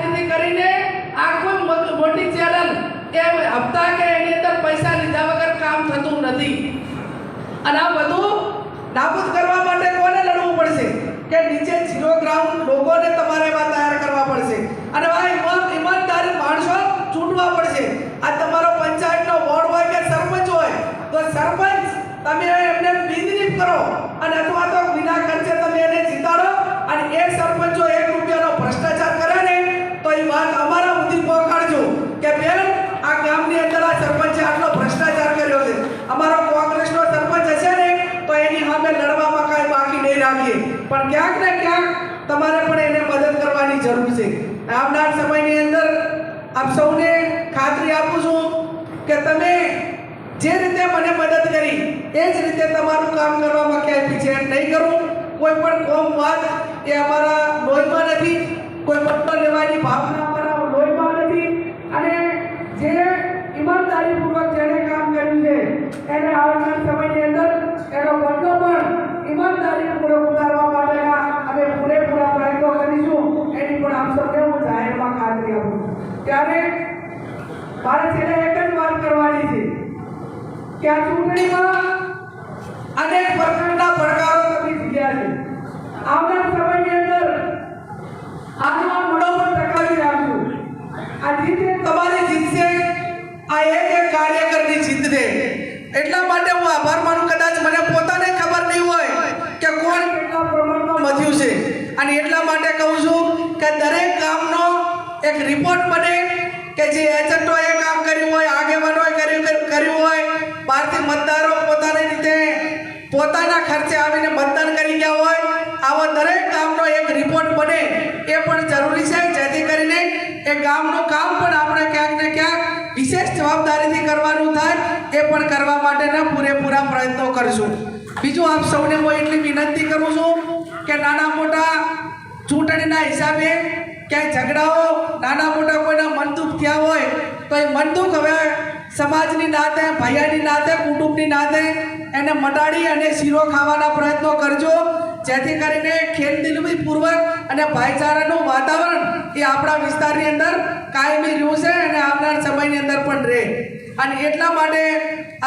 જેથી કરીને આ મોટી ચેનલ કે હપ્તા કે એની અંદર પૈસા લીધા વગર કામ થતું નથી. અને આ બધું નાબૂદ કરવા માટે કોને લડવું પડશે? કે નીચે ઝીરો ગ્રાઉન્ડ લોકોને તમારે એવા તૈયાર કરવા પડશે. અને આ ઈમાન ઈમાનદારી માણસો ચૂંટવા પડશે. આ તમારો પંચાયતનો વોર્ડ હોય કે સરપંચ હોય, તો સરપંચ તમે એમને બિનરીફ કરો. અને અથવા તો વિના ખર્ચે તમે એને જીતાડો. અને એ સરપંચો એક રૂપિયાનો ભ્રષ્ટાચાર કરે ને તો એ વાત અમારા સુધી પહોંચાડજો કે બેન આ ગામની અંદર આ સરપંચે આટલો ભ્રષ્ટાચાર કર્યો છે અમારો કોંગ્રેસનો સરપંચ હશે ને તો એની સામે લડવામાં કાંઈ બાકી નહીં રાખીએ પણ ક્યાંક ને ક્યાંક તમારે પણ એને મદદ કરવાની જરૂર છે. આવનાર સમયની અંદર આપ સૌને ખાતરી આપું છું કે તમે જે રીતે મને મદદ કરી, એ જ રીતે તમારું કામ કરવામાં ક્યાંય પીછેહટ નહીં કરું. કોઈ પણ કોમ વાત એ અમારા લોહીમાં નથી, કોઈ પટ્ટો લેવાની ભાવના અમારા લોહીમાં નથી. અને જે ઈમાનદારીપૂર્વક જેણે કામ કર્યું છે, એને આવનાર સમયની અંદર એનો બદલો પણ ઈમાનદારીપૂર્વક ઉતારવા માટેના અમે પૂરેપૂરા પ્રયત્નો કરીશું એની પણ આપ સૌને હું જાહેરમાં ખાતરી આપું છું ત્યારે મારે છેલ્લે એક જ વાત કરવાની છે કે આ ચૂંટણીમાં અનેક પ્રકારના પડકારો તમે જીત્યા છે. આવનાર સમયની અંદર આનો આ પણ ટકાવી રાખજો. આ જીત તમારી જીત છે આ એક એક કાર્યકરની જીત છે એટલા માટે હું આભાર માનું, કદાચ મને પોતાને ખબર નહીં હોય કે કોણ કેટલા પ્રમાણમાં મધ્યું છે. અને એટલા માટે કહું છું એક રિપોર્ટ બને કે જે એજન્ટોએ કામ કર્યું હોય, આગેવાનોએ કર્યું કર્યું હોય, બહારથી મતદારો પોતાની રીતે પોતાના ખર્ચે આવીને મતદાન કરી ગયા હોય, આવો દરેક ગામનો એક રિપોર્ટ બને. એ પણ જરૂરી છે, જેથી કરીને એ ગામનું કામ પણ આપણે ક્યાંક ને ક્યાંક વિશેષ જવાબદારીથી કરવાનું થાય, એ પણ કરવા માટેના પૂરેપૂરા પ્રયત્નો કરશું. બીજું આપ સૌને હું એટલી વિનંતી કરું છું કે નાના મોટા ચૂંટણીના હિસાબે ક્યાંય ઝઘડાઓ, નાના મોટા કોઈના મનદુખ થયા હોય, તો એ મનદુખ હવે સમાજની નાતે, ભાઈયાની નાતે, કુટુંબની નાતે એને મટાડી અને શીરો ખાવાના પ્રયત્નો કરજો. જેથી કરીને ખેલદિલમી પૂર્વક અને ભાઈચારાનું વાતાવરણ એ આપણા વિસ્તારની અંદર કાયમી રહ્યું છે અને આવનાર સમયની અંદર પણ રહે. અને એટલા માટે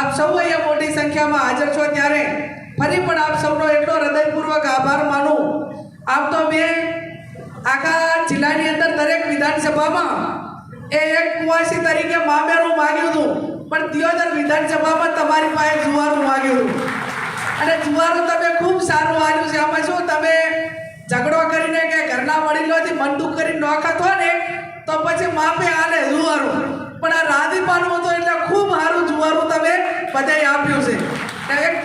આપ સૌ અહીંયા મોટી સંખ્યામાં હાજર છો ત્યારે ફરી પણ આપ સૌનો એટલો હૃદયપૂર્વક આભાર માનું. આમ તો મેં આખા જિલ્લાની અંદર દરેક વિધાનસભામાં એ એક કુવાસી તરીકે મામેરું માગ્યું હતું. પણ દિયોદર વિધાનસભામાં તમારી પાસે જુવારું માગ્યું હતું. અને જુવારું તમે ખૂબ સારું આવ્યું છે. આમાં શું તમે ઝઘડો કરીને કે ઘરના વડીલોથી મન દુઃખ કરીને નોખાતો ને, તો પછી માપે આલે જુવારું. પણ આ રાધીપાનું હતું એટલે ખૂબ સારું જુવારું તમે બધાએ આપ્યું છે.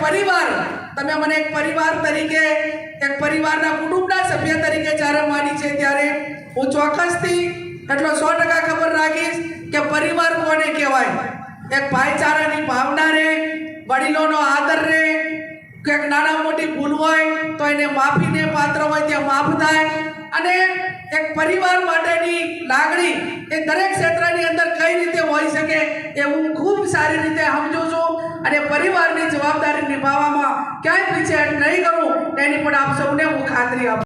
પરિવાર. તમે મને એક પરિવાર તરીકે, એક પરિવારના કુટુંબના સભ્ય તરીકે જ્યારે માની છે ત્યારે હું ચોક્કસથી એટલો સો ટકા ખબર રાખીશ કે પરિવાર કોને કહેવાય? એક ભાઈચારાની ભાવના રહે વડીલોનો આદર રહે કંઈક નાના મોટી ભૂલ હોય તો એને માફીને પાત્ર હોય ત્યાં માફ થાય. અને એક પરિવાર માટેની લાગણી એ દરેક ક્ષેત્રની અંદર કઈ રીતે હોઈ શકે એ હું ખૂબ સારી રીતે સમજું અને પરિવારની જવાબદારી નિભાવવામાં ક્યાંય પીછેહટ નહીં કરું, એની પણ આપ સૌને હું ખાતરી આપું